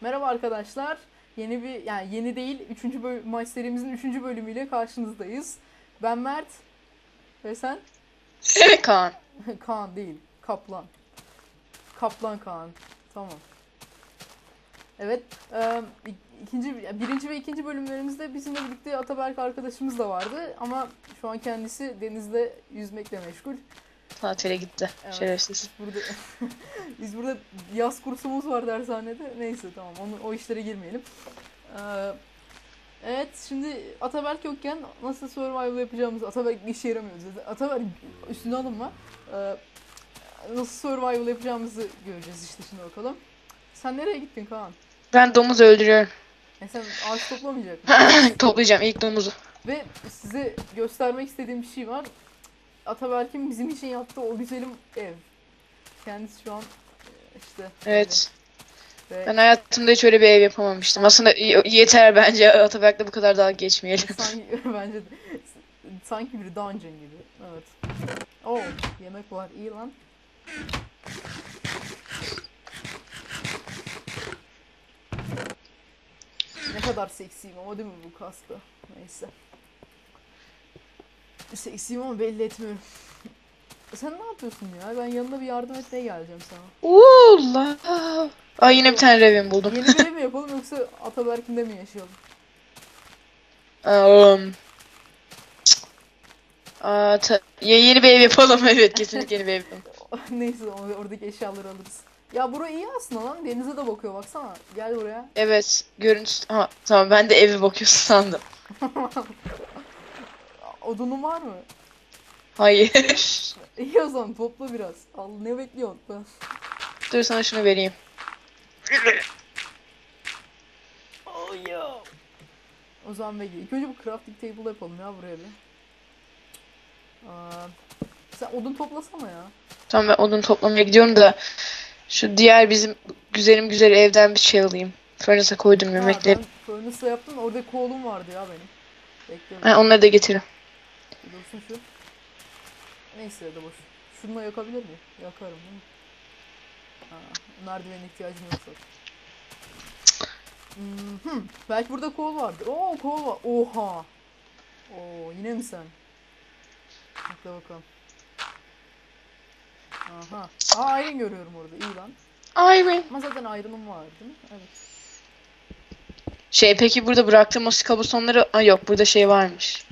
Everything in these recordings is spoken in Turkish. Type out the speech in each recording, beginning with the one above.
Merhaba arkadaşlar. Yeni bir yani yeni değil 3. bölüm maç serimizin 3. bölümüyle karşınızdayız. Ben Mert ve sen Kaan. Kaan değil, Kaplan. Kaplan Kaan. Tamam. Evet, e, ikinci birinci ve ikinci bölümlerimizde bizimle birlikte Ataberk arkadaşımız da vardı ama şu an kendisi denizde yüzmekle meşgul. Tatile gitti. Evet. Şerefsiz. Burada biz burada yaz kursumuz var dershanede. Neyse tamam onu o işlere girmeyelim. Ee, evet şimdi Ataberk yokken nasıl survival yapacağımızı Ataberk bir işe yaramıyor zaten. Ataberk üstüne alınma. Ee, nasıl survival yapacağımızı göreceğiz işte şimdi bakalım. Sen nereye gittin Kaan? Ben domuz öldürüyorum. E sen ağaç toplamayacak mısın? Toplayacağım ilk domuzu. Ve size göstermek istediğim bir şey var. Ataberk'in bizim için yaptığı o güzelim ev. Kendisi şu an e, işte Evet. Ve Ben hayatımda hiç öyle bir ev yapamamıştım. Aslında yeter bence Ataberk'le bu kadar daha geçmeyelim. sanki bence de- sanki bir dungeon gibi. Evet. Oh, yemek var. iyi lan. Ne kadar seksiyim ama değil mi bu kasta? Neyse. Seksiyim ama belli etmiyorum. Sen ne yapıyorsun ya? Ben yanına bir yardım etmeye geleceğim sana. Uuu Ay yine bir tane revim buldum. Yeni bir ev mi yapalım yoksa Ataberk'inde mi yaşayalım? Um, Aa, ta- ya yeni bir ev yapalım evet kesinlikle yeni bir ev yapalım. Neyse or- oradaki eşyaları alırız. Ya bura iyi aslında lan. Denize de bakıyor baksana. Gel buraya. Evet görüntüsü ha, tamam ben de evi bakıyorsun sandım. Odunun var mı? Hayır. İyi o zaman topla biraz. Al ne bekliyorsun? Ben... Dur sana şunu vereyim. Oh ya. O zaman bekle. İlk önce bu crafting table yapalım ya buraya bir. Aa, sen odun toplasana ya. Tamam ben odun toplamaya gidiyorum da şu diğer bizim güzelim güzel evden bir şey alayım. Furnace'a koydum Ha, yemekleri. ben furnace'la yaptım. Orada kolum vardı ya benim. Bekle. Ha, onları da getirin. Dursun şu. Neyse ya da boş. Şununla yakabilir miyim? Yakarım değil mi? Ha, merdiven ihtiyacım yoksa. Mhm. Belki burada kol vardır. Oo kol var. Oha. Oo yine mi sen? Bekle bakalım. Aha. Aa iron görüyorum orada. İyi lan. Iron. Ama zaten iron'um var değil mi? Evet. Şey peki burada bıraktığım o kabustonları... Aa yok burada şey varmış.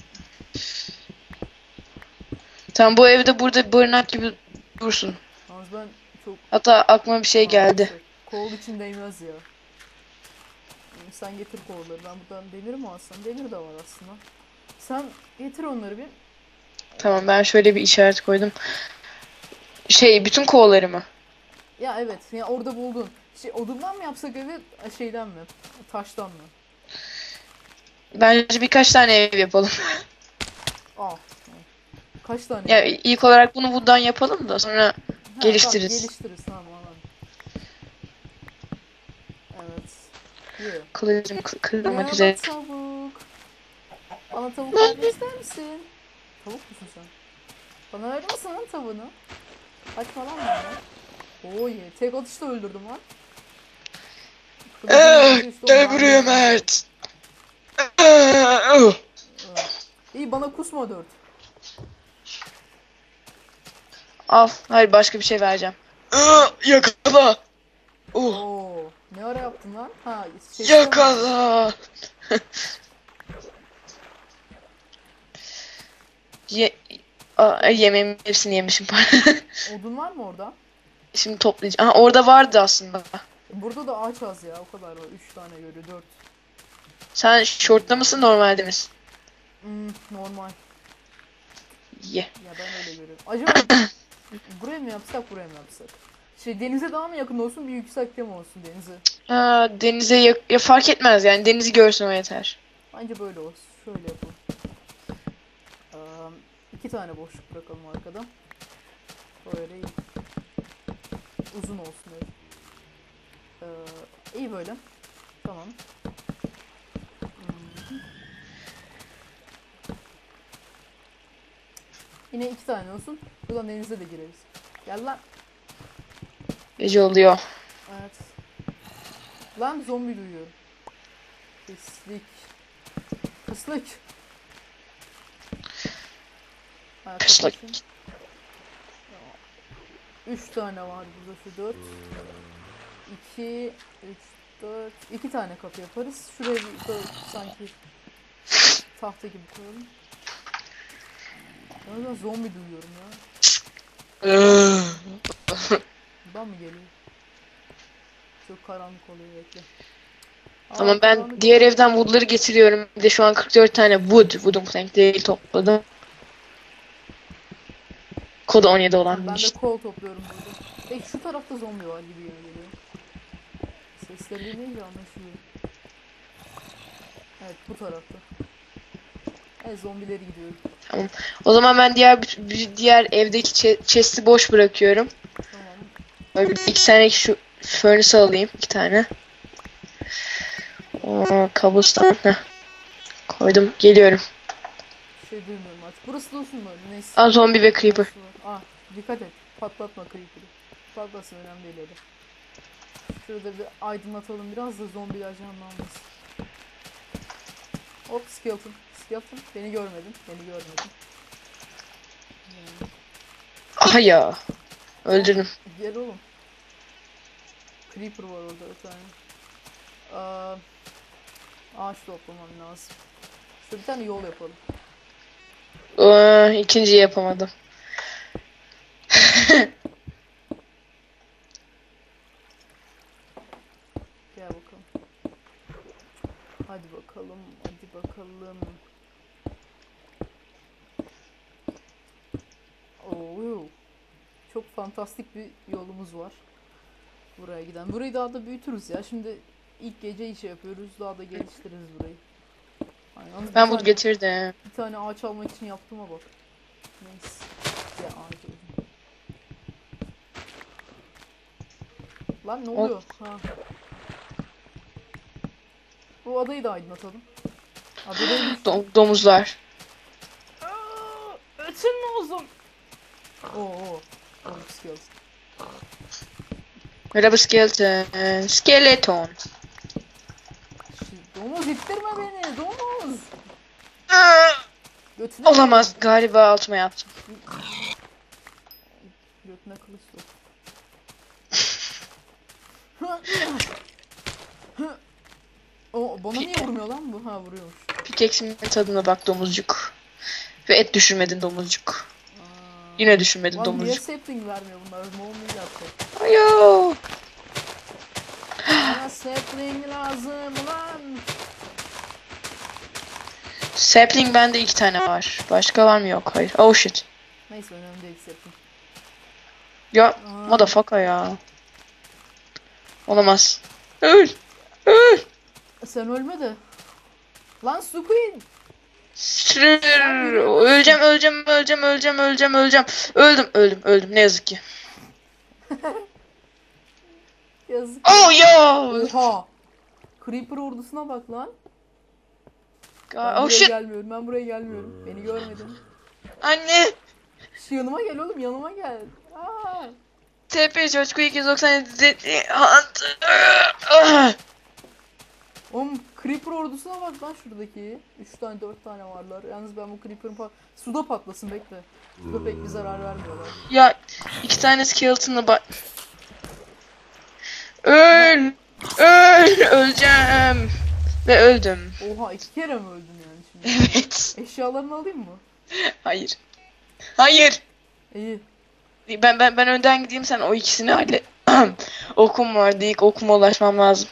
Tamam bu evde burada barınak gibi dursun. Yalnız ben çok... Hatta aklıma bir şey geldi. Kol için değmez ya. Sen getir kolları. Ben buradan demir mi alsam? Demir de var aslında. Sen getir onları bir. Tamam ben şöyle bir işaret koydum. Şey bütün kollarımı. Ya evet. Ya orada buldun. Şey, odundan mı yapsak evi? Şeyden mi? Taştan mı? Bence birkaç tane ev yapalım. Aa. Kaç tane? Ya ilk olarak bunu wood'dan yapalım da sonra Ha, geliştiririz. Tamam, geliştiririz. Tamam. Evet. Ye. kılıcım kı- kırılmak üzere. tavuk. Bana tavuk vermek ister misin? Tavuk musun sen? Bana verir misin lan tavuğunu? Kaçma lan bana. Oo ye. Tek atışta öldürdüm lan. O Gel buraya Mert. İyi bana kusma dört. Al. Hayır başka bir şey vereceğim. Eh, Yakala. Oh. Oo. Ne ara yaptın lan? Ha, şey Yakala. Ye Aa, yemeğimin hepsini yemişim. Odun var mı orada? Şimdi toplayacağım. Aha, orada vardı aslında. Burada da ağaç az ya. O kadar var. Üç tane göre. Dört. Sen şortta mısın normalde misin? Hmm, normal. Ye. Ya ben öyle görüyorum. Acaba buraya mı yapsak buraya mı yapsak? Şey denize daha mı yakın olsun bir yüksekte mi olsun denize? Aa, denize yak- ya fark etmez yani denizi görsün o yeter. Bence böyle olsun. Şöyle yapalım. Ee, iki tane boşluk bırakalım arkada. Böyle iyi. Uzun olsun öyle. Ee, iyi böyle. Tamam. Hmm. Yine iki tane olsun. Buradan denize de gireriz. Gel lan. Gece oluyor. Evet. Lan zombi duyuyorum. Pislik. Pislik. Ha. Tamam. Üç tane var burada şu dört. İki, üç, dört. İki tane kapı yaparız. Şuraya bir sanki tahta gibi koyalım. Ya ben zombi duyuyorum ya. Buradan mı geliyor? Çok karanlık oluyor bekle. Aa, Tamam ben karanlık. diğer evden woodları getiriyorum. Bir de şu an 44 tane wood, wooden plank değil topladım. Kodu 17 olan Ben de işte. kol topluyorum burada. Peki şu tarafta zombi var gibi geliyor. Sesleri dinleyince anlaşılıyor. Evet bu tarafta. Evet zombileri gidiyorum. O zaman ben diğer bir- diğer evdeki che- chest'i boş bırakıyorum. Tamam. Böyle bir iki tane şu furnace alayım. iki tane. Oo, kabustan. Heh. Koydum. Geliyorum. Şey duymuyorum artık. Burası da olsun böyle. Neyse. Aa, zombi ve creeper. Var. Ah dikkat et. Patlatma creeper'ı. Patlasın önemli değil öyle. Şurada bir aydınlatalım biraz da zombiler canlanmasın. Hop skeleton. Skeleton. Beni görmedin. Beni görmedin. Aha ya. Öldürdüm. Gel oğlum. Creeper var orada bir tane. Aa, ağaç toplamam lazım. Şurada bir tane yol yapalım. Aa, ikinciyi yapamadım. Gel bakalım. Hadi bakalım, hadi bakalım. Oo, çok fantastik bir yolumuz var. Buraya giden. Burayı daha da büyütürüz ya. Şimdi ilk gece işi yapıyoruz. Daha da geliştiririz burayı. Ay, yalnız bir Ben bunu getirdim. Bir tane ağaç almak için yaptığıma bak. Neyse. Ya ağaç öldüm. Lan ne oluyor? Ha. Bu adayı da aydınlatalım. Adada. Dom- domuzlar. Ötün lazım. Oo oo. Oo skills. Merhaba skeleton. Skeleton. Domuz ittirme beni. Domuz. Götüne Olamaz. Galiba altıma yaptım. Götüne kılıç sok. o bana niye vurmuyor lan bu? Ha vuruyormuş. Pickaxe'imin tadına bak domuzcuk. Ve et düşürmedin domuzcuk. Yine düşürmedin Lan niye domuzcuk. sapling vermiyor bunlar? Yapacak? Ayo. Bana sapling lazım lan. Sapling bende iki tane var. Başka var mı? Yok. Hayır. Oh shit. Neyse önemli değil sapling. Ya Aa. motherfucker ya. Olamaz. Öl. Öl. Sen ölme de. Lan su queen. Sürür. Öleceğim, öleceğim, öleceğim, öleceğim, öleceğim, öleceğim. Öldüm, öldüm, öldüm. Ne yazık ki. Yazık. Oh ya. Oha. Creeper ordusuna bak lan. Ben Oh buraya shit. gelmiyorum. Ben buraya gelmiyorum. Beni görmedin. Anne. Şu yanıma gel oğlum yanıma gel. Aa. TP Coşku 297 Hunter. Ah. Oğlum Creeper ordusuna bak lan şuradaki. 3 tane 4 tane varlar. Yalnız ben bu Creeper'ın pa- suda patlasın bekle. Suda pek bir zarar vermiyorlar. Ya iki tane skeleton'la bak. Öl. Öl. Öleceğim. Ve öldüm. Oha iki kere mi öldün yani şimdi? Evet. Eşyalarını alayım mı? Hayır. Hayır. İyi. Ben ben ben önden gideyim sen o ikisini hallet. okum var ilk okuma ulaşmam lazım.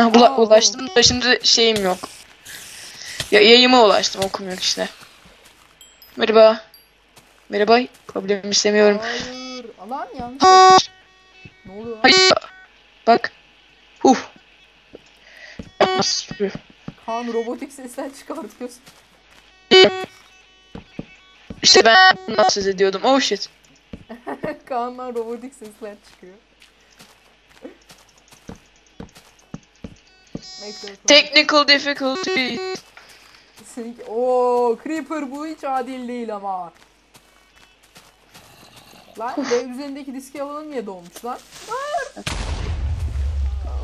Ha bula, Aa, ulaştım da şimdi şeyim yok. Ya yayıma ulaştım okum yok işte. Merhaba. Merhaba. Problem istemiyorum. Hayır. Alan yanlış. ne oluyor lan? Hayır. Bak. Huh. Kaan robotik sesler çıkartıyorsun. İşte ben söz ediyordum. Oh shit. Kaan'dan robotik sesler çıkıyor. Bekle, bekle. Technical difficulty. Seninki... Oo, Creeper bu hiç adil değil ama. Lan dev üzerindeki diski alanı niye dolmuş lan?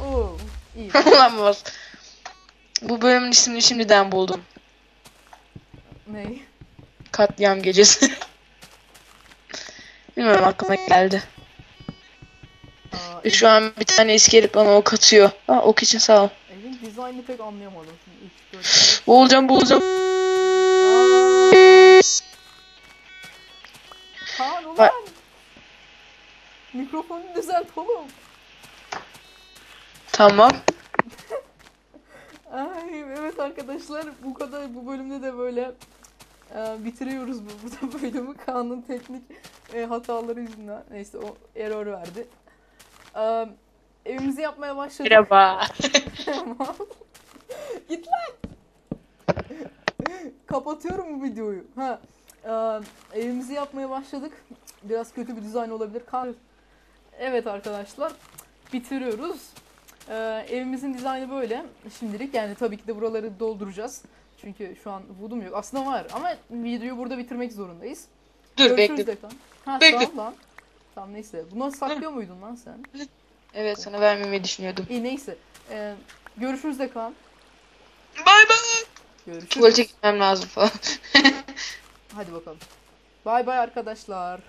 Oo, iyi. Olamaz. Bu bölümün ismini şimdiden buldum. Ney? Katliam gecesi. Bilmiyorum aklıma geldi. Aa, Şu an bir tane iskelet bana ok atıyor. Ha ok için sağ ol. Dizaynını pek anlayamadım. Şimdi 3, 4, 5. Boğulacağım boğulacağım. Kaan ulan. Bak. Mikrofonunu düzelt oğlum. Tamam. Ay evet arkadaşlar bu kadar bu bölümde de böyle e, bitiriyoruz bu, bu bölümü Kaan'ın teknik e, hataları yüzünden. Neyse o error verdi. E, evimizi yapmaya başladık. Merhaba. Tamam. Git lan. Kapatıyorum bu videoyu. Ha. e, evimizi yapmaya başladık. Biraz kötü bir dizayn olabilir. Kan- Evet arkadaşlar. Bitiriyoruz. E, evimizin dizaynı böyle. Şimdilik yani tabii ki de buraları dolduracağız. Çünkü şu an wood'um yok. Aslında var ama videoyu burada bitirmek zorundayız. Dur Görüşürüz bekle. Ha Bekle. tamam lan. Tamam neyse. Bunu saklıyor muydun lan sen? Evet sana vermemeyi düşünüyordum. İyi neyse. E, görüşürüz de Kaan. Bay bay. Görüşürüz. Tuvalete gitmem lazım falan. Hadi bakalım. Bay bay arkadaşlar.